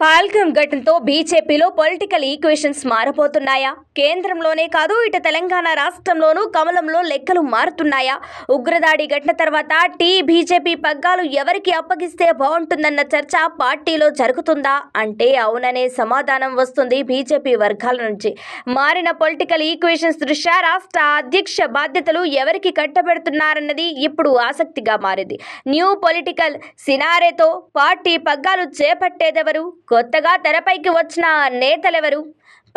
పాల్గం ఘటనతో బీజేపీలో political equations మారబోతున్నాయా? కేంద్రంలోనే కాదు ఇటు తెలంగాణ రాష్ట్రంలోనూ కమలంలో లెక్కలు మారుతున్నాయా? ఉగ్రదాడి ఘటన తర్వాత టీ బీజేపీ పగ్గాలు ఎవరికి అప్పగిస్తే బాగుంటుందన్న చర్చ పార్టీలో జరుగుతుందా? అంటే అవుననే సమాధానం వస్తుంది బీజేపీ వర్గాల నుంచి. మారిన పొలిటికల్ ఈక్వేషన్స్ దృష్ట్యా రాష్ట్ర అధ్యక్ష బాధ్యతలు ఎవరికి కట్టబెడుతున్నారన్నది ఇప్పుడు ఆసక్తిగా మారింది. న్యూ పొలిటికల్ సినారేతో పార్టీ పగ్గాలు చేపట్టేదెవరు? కొత్తగా తెరపైకి వచ్చిన నేతలెవరు?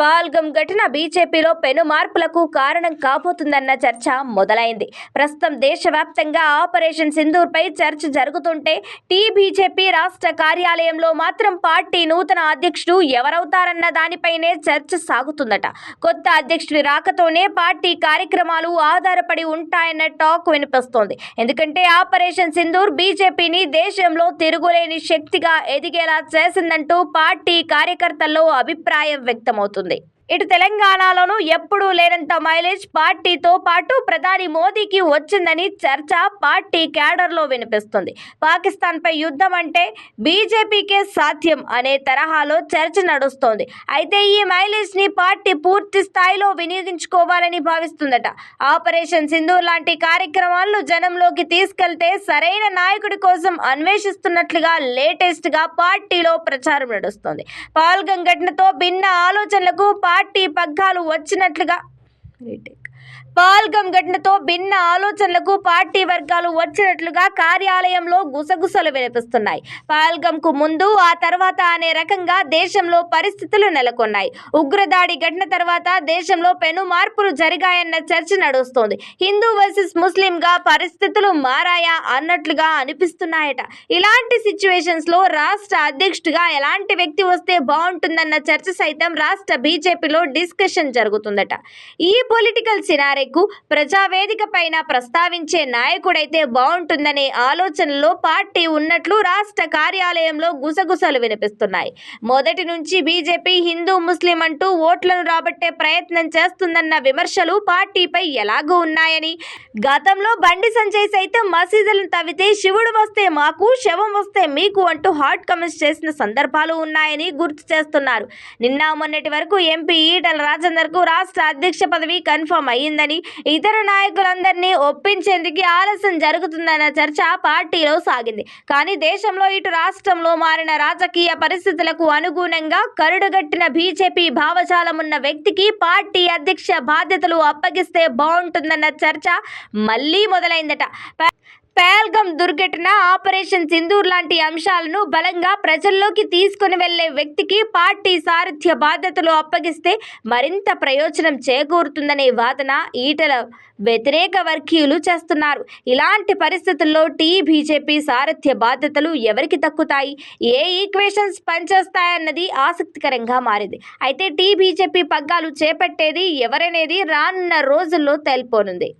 పాల్గం ఘటన బీజేపీలో పెను మార్పులకు కారణం కాబోతుందన్న చర్చ మొదలైంది. ప్రస్తుతం దేశవ్యాప్తంగా ఆపరేషన్ సింధూర్పై చర్చ జరుగుతుంటే టీ బీజేపీ రాష్ట్ర కార్యాలయంలో మాత్రం పార్టీ నూతన అధ్యక్షుడు ఎవరవుతారన్న దానిపైనే చర్చ సాగుతుందట. కొత్త అధ్యక్షుడి రాకతోనే పార్టీ కార్యక్రమాలు ఆధారపడి ఉంటాయన్న టాక్ వినిపిస్తోంది. ఎందుకంటే ఆపరేషన్ సింధూర్ బీజేపీని దేశంలో తిరుగులేని శక్తిగా ఎదిగేలా చేసిందంటూ పార్టీ కార్యకర్తల్లో అభిప్రాయం వ్యక్తమవుతుంది. ఉంది ఇటు తెలంగాణలోనూ ఎప్పుడూ లేనంత మైలేజ్ పార్టీతో పాటు ప్రధాని మోదీకి వచ్చిందని చర్చ పార్టీ క్యాడర్లో వినిపిస్తుంది. పాకిస్తాన్పై యుద్ధం అంటే బీజేపీకే సాధ్యం అనే తరహాలో చర్చ నడుస్తోంది. అయితే ఈ మైలేజ్ని పార్టీ పూర్తి స్థాయిలో వినియోగించుకోవాలని భావిస్తుందట. ఆపరేషన్ సింధూర్ లాంటి కార్యక్రమాలను జనంలోకి తీసుకెళ్తే సరైన నాయకుడి కోసం అన్వేషిస్తున్నట్లుగా లేటెస్ట్గా పార్టీలో ప్రచారం నడుస్తోంది. పాల్గం ఘటనతో భిన్న ఆలోచనలకు పార్టీ పగ్గాలు వచ్చినట్లుగా. పాల్గం ఘటనతో భిన్న ఆలోచనలకు పార్టీ వర్గాలు వచ్చినట్లుగా కార్యాలయంలో గుసగుసలు వినిపిస్తున్నాయి. పాల్గంకు ముందు ఆ తర్వాత అనే రకంగా దేశంలో పరిస్థితులు నెలకొన్నాయి. ఉగ్రదాడి ఘటన తర్వాత దేశంలో పెను మార్పులు జరిగాయన్న చర్చ నడుస్తోంది. హిందూ వర్సెస్ ముస్లిం గా పరిస్థితులు మారాయా అన్నట్లుగా అనిపిస్తున్నాయట. ఇలాంటి సిచ్యువేషన్స్లో రాష్ట్ర అధ్యక్షుడిగా ఎలాంటి వ్యక్తి వస్తే బాగుంటుందన్న చర్చ సైతం రాష్ట్ర బీజేపీలో డిస్కషన్ జరుగుతుందట. ఈ పొలిటికల్ సినారేకు ప్రజావేదిక పైన ప్రస్తావించే నాయకుడైతే బాగుంటుందనే ఆలోచనలో పార్టీ ఉన్నట్లు రాష్ట్ర కార్యాలయంలో గుసగుసలు వినిపిస్తున్నాయి. మొదటి నుంచి బీజేపీ హిందూ ముస్లిం అంటూ ఓట్లను రాబట్టే ప్రయత్నం చేస్తుందన్న విమర్శలు పార్టీపై ఎలాగూ ఉన్నాయని. గతంలో బండి సంజయ్ సైతం మసీదులను తవ్వితే శివుడు వస్తే మాకు శవం వస్తే మీకు అంటూ హాట్ కమెంట్స్ చేసిన సందర్భాలు ఉన్నాయని గుర్తు చేస్తున్నారు. నిన్న మొన్నటి వరకు ఎంపీ ఈటల రాజేందర్కు రాష్ట్ర అధ్యక్ష పదవి కన్ఫర్మ్ జరిగిందని ఇతర నాయకులందరినీ ఒప్పించేందుకు ఆలస్యం జరుగుతుందన్న చర్చ పార్టీలో సాగింది. కానీ దేశంలో ఇటు రాష్ట్రంలో మారిన రాజకీయ పరిస్థితులకు అనుగుణంగా కరుడుగట్టిన బీజేపీ భావజాలమున్న వ్యక్తికి పార్టీ అధ్యక్ష బాధ్యతలు అప్పగిస్తే బాగుంటుందన్న చర్చ మళ్ళీ మొదలైందట. పేల్గం దుర్ఘటన ఆపరేషన్ సింధూర్ లాంటి అంశాలను బలంగా ప్రజల్లోకి తీసుకుని వెళ్ళే వ్యక్తికి పార్టీ సారథ్య బాధ్యతలు అప్పగిస్తే మరింత ప్రయోజనం చేకూరుతుందనే వాదన ఈటల వ్యతిరేక వర్గీయులు చేస్తున్నారు. ఇలాంటి పరిస్థితుల్లో టీ బీజేపీ సారథ్య బాధ్యతలు ఎవరికి తక్కుతాయి ఏ ఈక్వేషన్స్ పనిచేస్తాయన్నది ఆసక్తికరంగా మారింది. అయితే టీ బీజేపీ పగ్గాలు చేపట్టేది ఎవరనేది రానున్న రోజుల్లో తేల్పోనుంది.